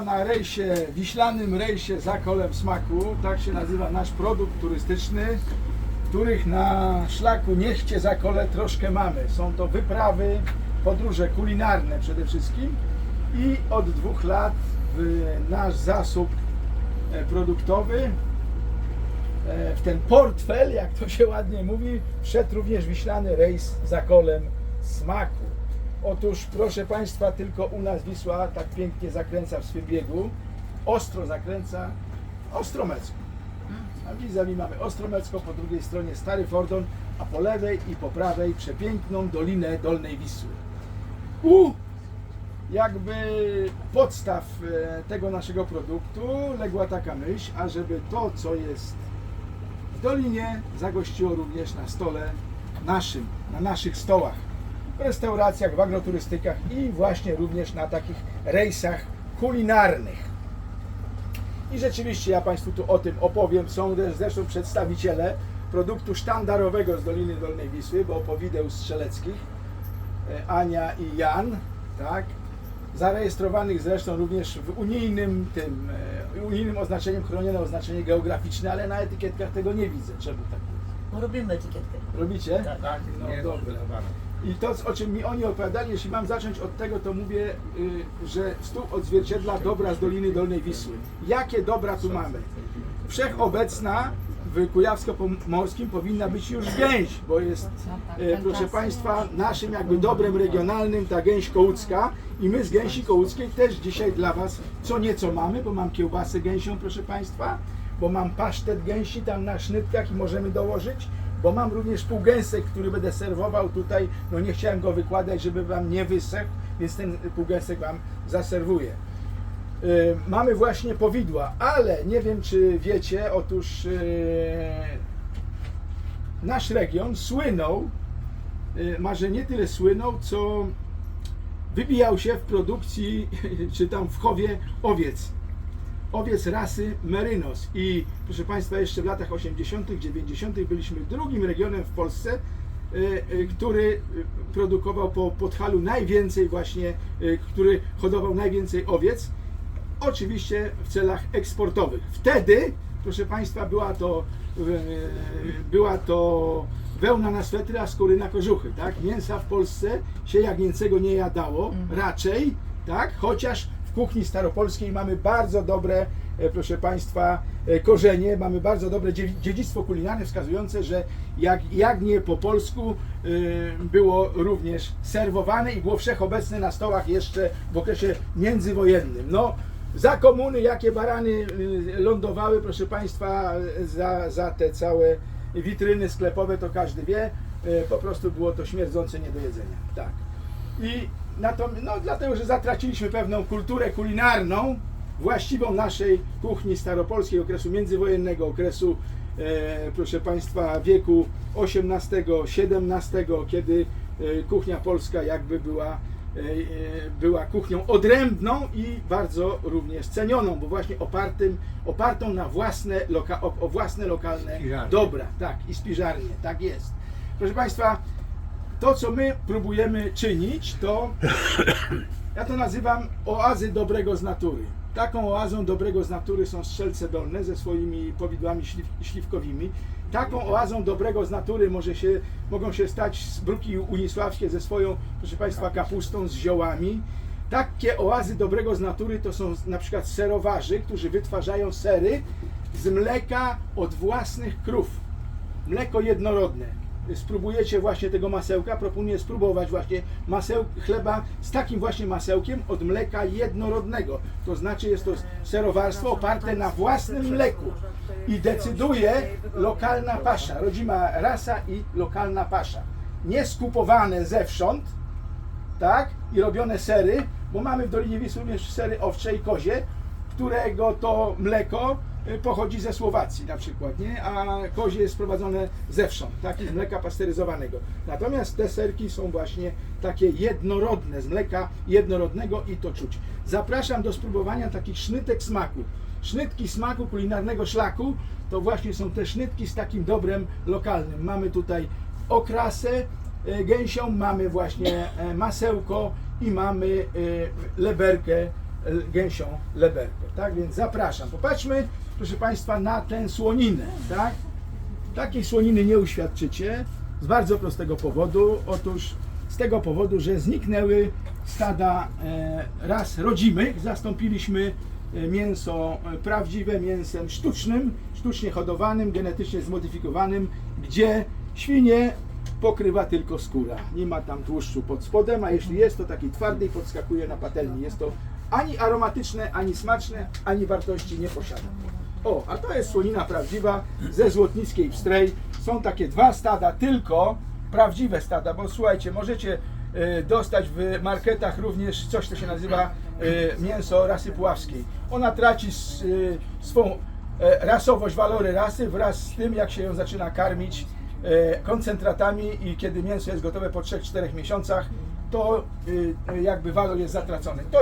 Na rejsie, wiślanym rejsie za kolem smaku, tak się nazywa nasz produkt turystyczny, których na szlaku Niechcie za kole troszkę mamy. Są to wyprawy, podróże kulinarne przede wszystkim i od dwóch lat nasz zasób e, produktowy, e, w ten portfel, jak to się ładnie mówi, wszedł również wiślany rejs za kolem smaku. Otóż, proszę Państwa, tylko u nas Wisła tak pięknie zakręca w swym biegu. Ostro zakręca Ostromecko. A vis-a-vis mamy Ostromecko, po drugiej stronie Stary Fordon, a po lewej i po prawej przepiękną Dolinę Dolnej Wisły. U jakby podstaw e, tego naszego produktu legła taka myśl, ażeby to, co jest w Dolinie, zagościło również na stole naszym, na naszych stołach, w restauracjach, w agroturystykach i właśnie również na takich rejsach kulinarnych. I rzeczywiście ja Państwu tu o tym opowiem. Są też zresztą przedstawiciele produktu sztandarowego z Doliny Dolnej Wisły, bo opowideł strzeleckich, e, Ania i Jan, tak? Zarejestrowanych zresztą również w unijnym tym, e, unijnym oznaczeniem chronione oznaczenie geograficzne, ale na etykietkach tego nie widzę. Czemu tak jest? No robimy etykietkę. Robicie? Tak. Tak, No nie dobra. I to, o czym mi oni opowiadali, jeśli mam zacząć od tego, to mówię, y, że stół odzwierciedla dobra z Doliny Dolnej Wisły. Jakie dobra tu mamy? Wszechobecna w Kujawsko-Pomorskim powinna być już gęś, bo jest, y, proszę Państwa, naszym jakby dobrem regionalnym ta gęś kołucka i my z gęsi kołuckiej też dzisiaj dla Was co nieco mamy, bo mam kiełbasę gęsią, proszę Państwa, bo mam pasztet gęsi tam na sznytkach i możemy dołożyć, bo mam również półgęsek, który będę serwował tutaj, no nie chciałem go wykładać, żeby Wam nie wysechł, więc ten półgęsek Wam zaserwuję. Y, Mamy właśnie powidła, ale nie wiem czy wiecie, otóż y, nasz region słynął, y, może nie tyle słynął, co wybijał się w produkcji, czy tam w chowie owiec. Owiec rasy Merinos. I proszę Państwa, jeszcze w latach 80., 90. byliśmy drugim regionem w Polsce, y, y, który y, produkował po Podhalu najwięcej właśnie, który hodował najwięcej owiec. Oczywiście w celach eksportowych. Wtedy, proszę Państwa, była to, była to wełna na swetry, a skóry na kożuchy. Tak? Mięsa w Polsce się jagnięcego nie jadało, raczej, tak? chociaż kuchni staropolskiej mamy bardzo dobre, e, proszę Państwa, e, korzenie, mamy bardzo dobre dzie- dziedzictwo kulinarne wskazujące, że jak, jagnię po polsku y, było również serwowane i było wszechobecne na stołach jeszcze w okresie międzywojennym. No, za komuny jakie barany lądowały, proszę Państwa, za, za te całe witryny sklepowe, to każdy wie, po prostu było to śmierdzące nie do jedzenia. Tak. I na to, no, dlatego, że zatraciliśmy pewną kulturę kulinarną, właściwą naszej kuchni staropolskiej okresu międzywojennego, okresu, e, proszę Państwa, wieku XVIII, XVII, kiedy e, kuchnia polska jakby była, e, e, była kuchnią odrębną i bardzo również cenioną, bo właśnie opartym, opartą na własne, loka, o, o własne lokalne Spiżarnie. dobra, tak, i spiżarnie, tak jest. Proszę Państwa, to, co my próbujemy czynić, to ja to nazywam oazy dobrego z natury. Taką oazą dobrego z natury są strzelce dolne ze swoimi powidłami śliw, śliwkowymi. Taką oazą dobrego z natury może się, mogą się stać bruki unisławskie ze swoją, proszę Państwa, kapustą z ziołami. Takie oazy dobrego z natury to są na przykład serowarzy, którzy wytwarzają sery z mleka od własnych krów mleko jednorodne. Spróbujecie właśnie tego masełka, proponuję spróbować właśnie maseł, chleba z takim właśnie masełkiem od mleka jednorodnego. To znaczy jest to serowarstwo oparte na własnym mleku i decyduje lokalna pasza, rodzima rasa i lokalna pasza. Nie skupowane zewsząd, tak? I robione sery, bo mamy w Dolinie Wisły również sery owcze i kozie, którego to mleko y, pochodzi ze Słowacji na przykład, nie? A kozie jest sprowadzone zewsząd, tak? Z mleka pasteryzowanego. Natomiast te serki są właśnie takie jednorodne, z mleka jednorodnego i to czuć. Zapraszam do spróbowania takich sznytek smaku. Sznytki smaku kulinarnego szlaku to właśnie są te sznytki z takim dobrem lokalnym. Mamy tutaj okrasę, e, gęsią, mamy właśnie e, masełko i mamy e, leberkę gęsią leberkę. Tak więc zapraszam. Popatrzmy, proszę Państwa, na tę słoninę. Tak? Takiej słoniny nie uświadczycie z bardzo prostego powodu. Otóż z tego powodu, że zniknęły stada e, ras rodzimych, zastąpiliśmy e, mięso prawdziwe mięsem sztucznym, sztucznie hodowanym, genetycznie zmodyfikowanym, gdzie świnie pokrywa tylko skóra. Nie ma tam tłuszczu pod spodem, a jeśli jest, to taki twardy i podskakuje na patelni. Jest to ani aromatyczne, ani smaczne, ani wartości nie posiada. O, a to jest słonina prawdziwa ze Złotnickiej Pstrej. Są takie dwa stada, tylko prawdziwe stada, bo słuchajcie, możecie e, dostać w marketach również coś, co się nazywa e, mięso rasy puławskiej. Ona traci e, swą e, rasowość, walory rasy wraz z tym, jak się ją zaczyna karmić e, koncentratami i kiedy mięso jest gotowe po 3-4 miesiącach, to jakby walor jest zatracony.